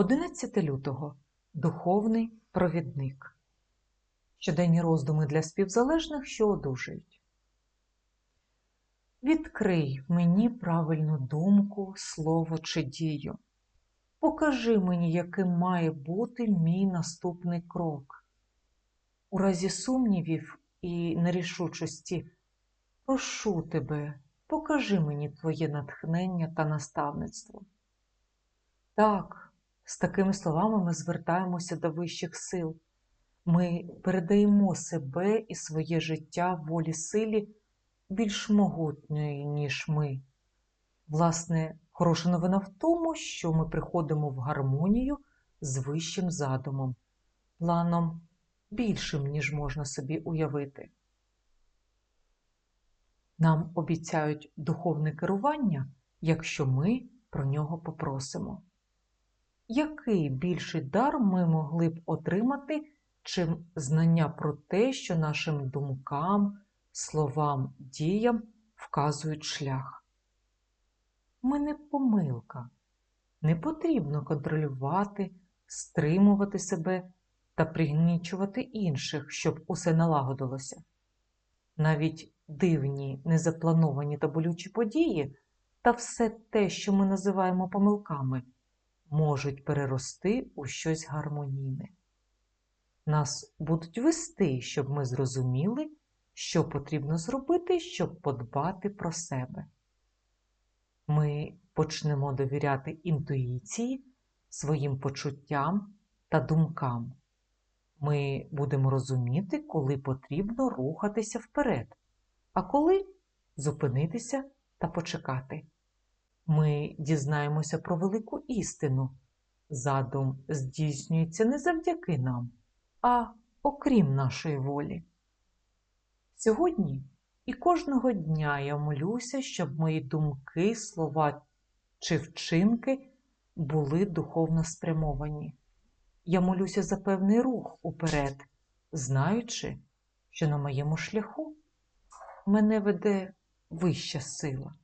11 лютого Духовний провідник. Щоденні роздуми для співзалежних, що одужують. Відкрий мені правильну думку, слово чи дію. Покажи мені, яким має бути мій наступний крок. У разі сумнівів і нерішучості прошу тебе, покажи мені твоє натхнення та наставництво. Так, з такими словами ми звертаємося до вищих сил. Ми передаємо себе і своє життя волі силі більш могутньої, ніж ми. Власне, хороша новина в тому, що ми приходимо в гармонію з вищим задумом, планом більшим, ніж можна собі уявити. Нам обіцяють духовне керування, якщо ми про нього попросимо. Який більший дар ми могли б отримати, чим знання про те, що нашим думкам, словам, діям вказують шлях? Ми не помилка. Не потрібно контролювати, стримувати себе та пригнічувати інших, щоб усе налагодилося. Навіть дивні, незаплановані та болючі події та все те, що ми називаємо помилками, можуть перерости у щось гармонійне. Нас будуть вести, щоб ми зрозуміли, що потрібно зробити, щоб подбати про себе. Ми почнемо довіряти інтуїції, своїм почуттям та думкам. Ми будемо розуміти, коли потрібно рухатися вперед, а коли зупинитися та почекати. Ми дізнаємося про велику істину. Задум здійснюється не завдяки нам, а окрім нашої волі. Сьогодні і кожного дня я молюся, щоб мої думки, слова чи вчинки були духовно спрямовані. Я молюся за певний рух уперед, знаючи, що на моєму шляху мене веде вища сила.